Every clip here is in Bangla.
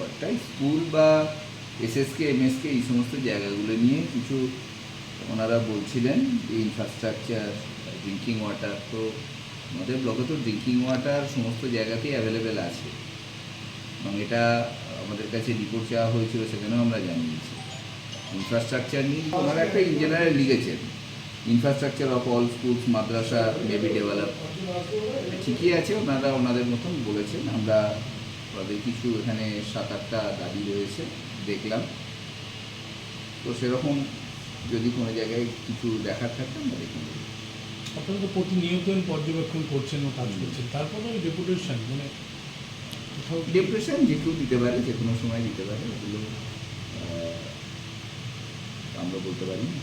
ব্যাপারটা স্কুল বা এসএসকে এমএসকে এই সমস্ত জায়গাগুলো নিয়ে কিছু ওনারা বলছিলেন যে ইনফ্রাস্ট্রাকচার ড্রিঙ্কিং ওয়াটার তো আমাদের ব্লকে তো ড্রিঙ্কিং ওয়াটার সমস্ত জায়গাতেই অ্যাভেলেবেল আছে। এবং এটা আমাদের কাছে রিপোর্ট চাওয়া হয়েছিল, সেখানেও আমরা জানিয়েছি। ইনফ্রাস্ট্রাকচার নিয়ে ওনারা একটা ইন জেনারেল লিখেছেন। ইনফ্রাস্ট্রাকচার অফ অল স্কুলস মাদ্রাসা মেবি ডেভেলপ ঠিকই আছে, ওনারা ওনাদের মতন বলেছেন। আমরা ওনাদের কিছু এখানে সাত আটটা দাবি রয়েছে দেখলাম। তো সেরকম যদি কোনো জায়গায় কিছু দেখার থাকে আমরা দেখে নেব। আপনারা তো প্রতিনিয়ত পর্যবেক্ষণ করছেন ও কাজ করছেন তারপরে ওই ডেপুটেশন মানে কোথাও ডিপ্রেশন যে কেউ দিতে পারে যে কোনো সময় দিতে পারে ওগুলো আমরা বলতে পারি না।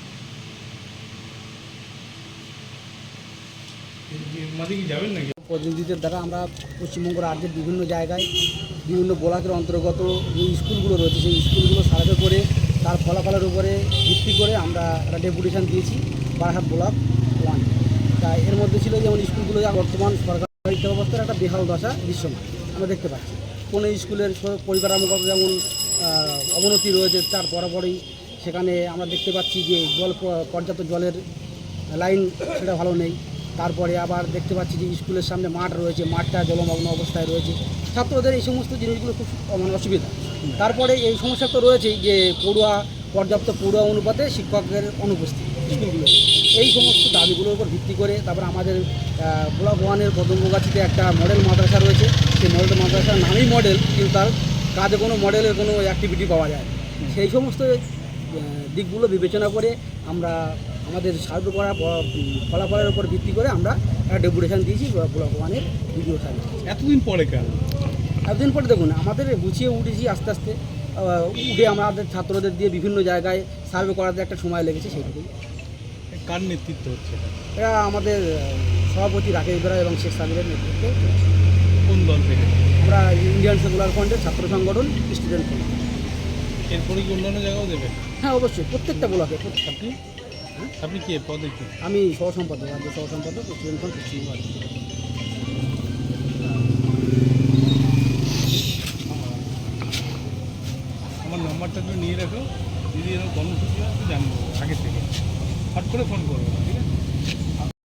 মাঝে কি যাবেন নাকি? প্রতিনিধিদের দ্বারা আমরা পশ্চিমবঙ্গ রাজ্যের বিভিন্ন জায়গায় বিভিন্ন ব্লকের অন্তর্গত যে স্কুলগুলো রয়েছে, সেই স্কুলগুলো সার্ভে করে তার ফলাফলের উপরে ভিত্তি করে আমরা একটা ডেপুটেশন দিয়েছি, বারাহাট ব্লক ওয়ান। তা এর মধ্যে ছিল যেমন স্কুলগুলো বর্তমান সরকারি শিক্ষা ব্যবস্থার একটা বেহাল দশা দৃশ্যমান। আমরা দেখতে পাচ্ছি। কোনো স্কুলের পরিকাঠামোগত যেমন অবনতি রয়েছে, তার পরপরই সেখানে আমরা দেখতে পাচ্ছি যে জল পর্যাপ্ত জলের লাইন সেটা ভালো নেই। তারপরে আবার দেখতে পাচ্ছি যে স্কুলের সামনে মাঠ রয়েছে, মাঠটা জলমগ্ন অবস্থায় রয়েছে। ছাত্রদের এই সমস্ত জিনিসগুলো খুব মানে অসুবিধা। তারপরে এই সমস্যা তো রয়েছেই যে পড়ুয়া, পর্যাপ্ত পড়ুয়া অনুপাতে শিক্ষকের অনুপস্থিতি স্কুলগুলো। এই সমস্ত দাবিগুলোর উপর ভিত্তি করে তারপর আমাদের ব্লক ওয়ানের কদমগাছিতে একটা মডেল মাদ্রাসা রয়েছে। সেই মডেল মাদ্রাসার নামই মডেল, কিন্তু তার কাজে কোনো মডেলের কোনো অ্যাক্টিভিটি পাওয়া যায়। সেই সমস্ত দিকগুলো বিবেচনা করে আমরা আমাদের সার্ভে করা ফলাফলের উপর ভিত্তি করে আমরা একটা ডেপুটেশন দিয়েছি ব্লক ওয়ানের ভিডিও সার্ভে এতদিন পরে কেন? এতদিন পরে দেখুন আমাদের গুছিয়ে উঠেছি আস্তে আস্তে। উঠে আমাদের ছাত্রদের দিয়ে বিভিন্ন জায়গায় সার্ভে করাতে একটা সময় লেগেছে সেইটুকুই কার নেতৃত্ব হচ্ছে এটা? আমাদের সভাপতি রাকেশ বেরা এবং শেখ সাবিরের নেতৃত্বে কোন দল থেকে? আমরা ইন্ডিয়ান সেকুলার ফ্রন্টের ছাত্র সংগঠন স্টুডেন্ট ফ্রন্ট এরপরে কি অন্যান্য জায়গাও দেবেন হ্যাঁ অবশ্যই প্রত্যেকটা ব্লকে প্রত্যেক- আপনি কি? পদে কি? আমি সহ সম্পাদক রাজ্য সহ সম্পাদক স্টুডেন্ট ফ্রন্ট পশ্চিমবঙ্গ আমার নাম্বারটা একটু নিয়ে রাখো যদি এরকম কর্মসূচি হয় জানব আগে থেকে। হট করে ফোন করব ঠিক আছে?